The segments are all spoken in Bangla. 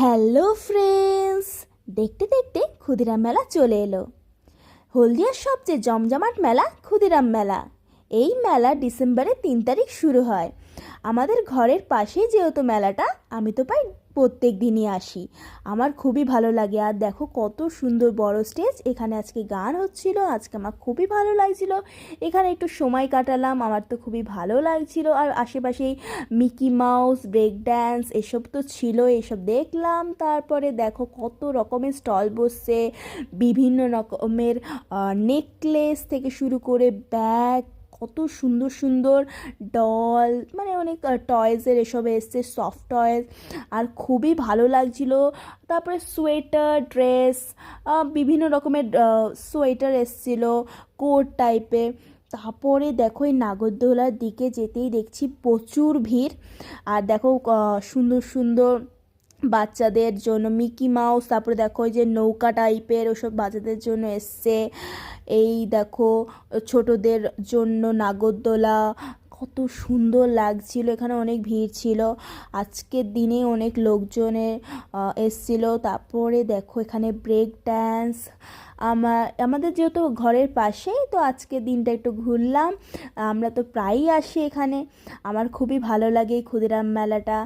হ্যালো ফ্রেন্ডস, দেখতে দেখতে ক্ষুদিরাম মেলা চলে এলো। হলদিয়ার সবচেয়ে জমজমাট মেলা ক্ষুদিরাম মেলা। এই মেলা ডিসেম্বরের তিন তারিখ শুরু হয়। আমাদের ঘরের পাশেই যেহেতু মেলাটা, আমি তো প্রায় প্রত্যেক দিনই আসি। আমার খুবই ভালো লাগে। আর দেখো কত সুন্দর বড় স্টেজ এখানে আজকে গান হচ্ছিল, আজকে আমার খুবই ভালো লাগছিল। এখানে একটু সময় কাটালাম, আমার তো খুবই ভালো লাগছিল। আর আশেপাশেই মিকি মাউস ব্রেক ড্যান্স এসব তো ছিল, এসব দেখলাম। তারপরে দেখো কত রকমের স্টল বসছে, বিভিন্ন রকমের নেকলেস থেকে শুরু করে ব্যাগ কত সুন্দর সুন্দর ডল মানে অনেক টয়েসের এসব এসছে সফট টয়েস আর খুবই ভালো লাগছিল। তারপরে সোয়েটার ড্রেস বিভিন্ন রকমের সোয়েটার এসছিল কোট টাইপের তারপরে দেখো এই নাগরদোলার দিকে যেতেই দেখছি প্রচুর ভিড়। আর দেখো সুন্দর সুন্দর বাচ্চাদের জন্য মিকি মাউস, তারপরে দেখো ওই যে নৌকা টাইপের ওসব বাচ্চাদের জন্য এসছে। এই দেখো ছোটদের জন্য নাগরদোলা, কত সুন্দর লাগছিল, এখানে অনেক ভিড় ছিল। আজকের দিনে অনেক লোকজনের এসছিলো। তারপরে দেখো এখানে ব্রেক ড্যান্স আমার আমাদের যেহেতু ঘরের পাশেই তো আজকের দিনটা একটু ঘুরলাম। আমরা তো প্রায়ই আসি এখানে। আমার খুবই ভালো লাগে এই ক্ষুদিরাম মেলাটা।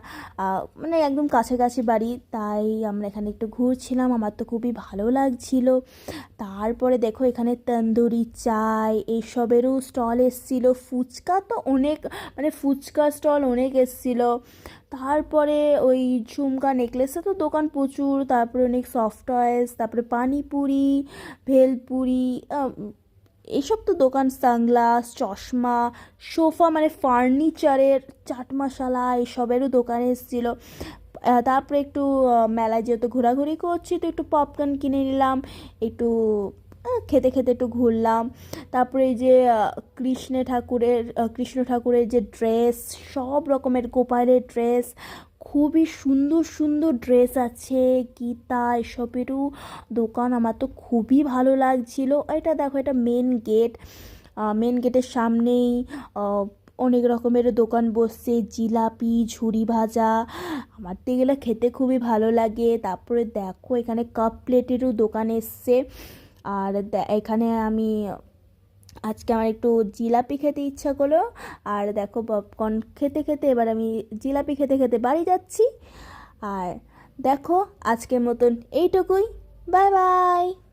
মানে একদম কাছাকাছি বাড়ি, তাই আমরা এখানে একটু ঘুরছিলাম। আমার তো খুবই ভালো লাগছিল। তারপরে দেখো এখানে তন্দুরি চাই এইসবেরও স্টল এসছিল। ফুচকা তো অনেক মানে ফুচকা স্টল অনেক এসছিল। তারপরে ওই ঝুমকা নেকলেসে তো দোকান প্রচুর, তারপরে অনেক সফট টয়েস তারপরে পানিপুরি, ভেলপুরি এইসব তো দোকান, সানগ্লাস, চশমা, সোফা মানে ফার্নিচারের চাট মশালা এসবেরও দোকান এসেছিল। তারপরে একটু মেলায় যেহেতু ঘোরাঘুরি করছি, তো একটু পপকর্ন কিনে নিলাম, একটু খেতে খেতে একটু ঘুরলাম। তারপরে এই যে কৃষ্ণ ঠাকুরের কৃষ্ণ ঠাকুরের যে ড্রেস সব রকমের গোপালের ড্রেস খুবই সুন্দর সুন্দর ড্রেস আছে। গীতা এসবেরও দোকান আমার তো খুবই ভালো লাগছিল। এটা দেখো, এটা মেন গেট মেন গেটের সামনেই অনেক রকমের দোকান বসছে, জিলাপি ঝুরি ভাজা। আমার তো এগুলো খেতে খুবই ভালো লাগে। তারপরে দেখো, এখানে কাপ প্লেটেরও দোকান এসছে। আর এখানে আমি আজকে আমার একটু জিলাপি খেতে ইচ্ছা করল। আর দেখো পপকর্ন খেতে খেতে এবার আমি জিলাপি খেতে খেতে বাড়ি যাচ্ছি। আর দেখো আজকের মতন এইটুকুই। Bye bye.